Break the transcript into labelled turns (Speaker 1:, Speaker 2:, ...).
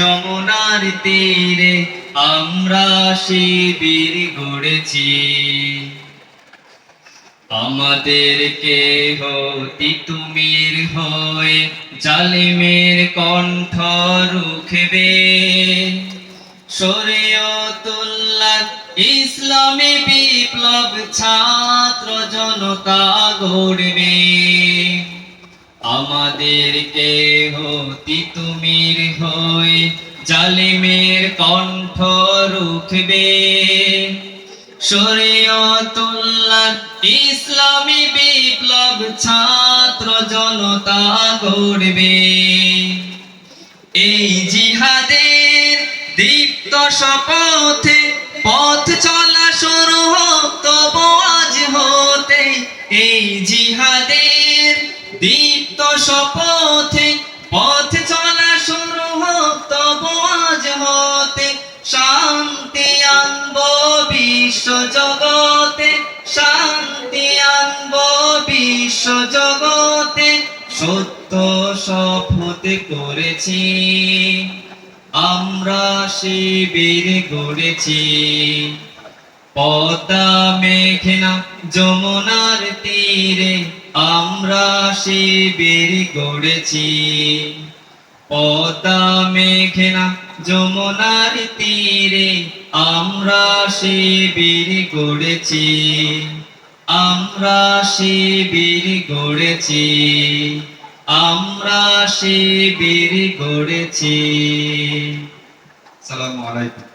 Speaker 1: যমুনার তীরে আমরা শিবির গড়েছি। আমাদেরকে হতি তুমির হয়ে জালিমের কণ্ঠ রুখবে। শরীয়তুল্লাহ ইসলামী বিপ্লব ছাত্র জনতা গড়বে। আমাদেরকে হতি তুমির হয়ে জালিমের কণ্ঠ রুখবে। শরীয়তুল্লাহ ইসলামী বিপ্লব ছাত্র জনতা গড়বে। এই জিহাদের দীপ্ত শপথে পথ চলা শুরু হোক, তবু আজ হতে এই জিহাদের দীপ্ত শপথে পথ চলা শুরু হোক আজ হতে শান্তি আনব বিশ্ব জগতে, শান্তি আনব বিশ্ব জগতে। সত্য শপথ করেছি, আমরা শিবির গড়েছি। পদ্মা, মেঘনা, যমুনার তীরে আমরা শিবির গড়েছি। পদ্মা মেঘনা যমুনার তীরে আমরা শিবির গড়েছি। আমরা শিবির গড়েছি। আমরা শিবির গড়েছি। সালামু আলাইকুম।